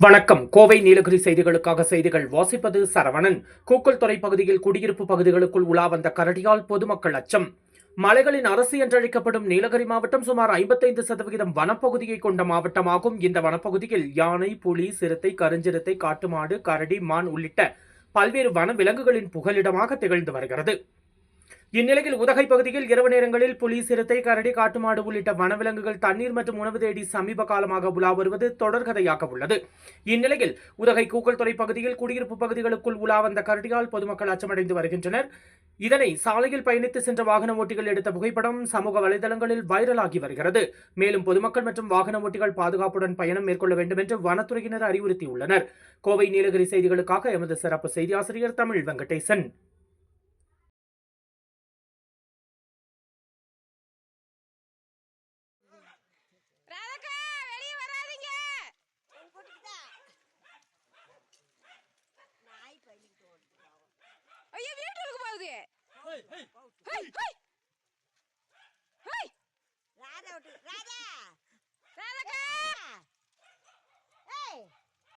வணக்கம். கோவை நீலகிரி செய்திகளுக்காக செய்திகள் வாசிப்பது சரவணன். கூக்கல்துறை பகுதியில் குடியிருப்பு பகுதிகளுக்குள் உலா வந்த கரடியால் பொதுமக்கள் அச்சம். மலைகளின் அரசு என்றழைக்கப்படும் நீலகிரி மாவட்டம் சுமார் ஐம்பத்தைந்து சதவிகிதம் வனப்பகுதியை கொண்ட மாவட்டமாகும். இந்த வனப்பகுதியில் யானை புலி சிறுத்தை கருஞ்சிறுத்தை காட்டுமாடு கரடி மான் உள்ளிட்ட பல்வேறு வன விலங்குகளின் புகலிடமாக திகழ்ந்து வருகிறது. இந்நிலையில் உதகை பகுதியில் இரவு நேரங்களில் புலி சிறுத்தை கரடி காட்டுமாடு உள்ளிட்ட வனவிலங்குகள் தண்ணீர் மற்றும் உணவு தேடி சமீப காலமாக உலா வருவது தொடர்கதையாக உள்ளது. இந்நிலையில் உதகை கூக்கல்துறை பகுதியில் குடியிருப்பு பகுதிகளுக்குள் உலா வந்த கரடியால் பொதுமக்கள் அச்சமடைந்து வருகின்றனர். இதனை சாலையில் பயணித்து சென்ற வாகன ஓட்டிகள் எடுத்த புகைப்படம் சமூக வலைதளங்களில் வைரலாகி வருகிறது. மேலும் பொதுமக்கள் மற்றும் வாகன ஓட்டிகள் பாதுகாப்புடன் பயணம் மேற்கொள்ள வேண்டும் என்று வனத்துறையினர் அறிவுறுத்தியுள்ளனர். கோவை நீலகிரி செய்திகளுக்காக எமது சிறப்பு செய்தி ஆசிரியர் தமிழ் வெங்கடேசன். ఏ హై హై హై రాధ ఒకటి రాధా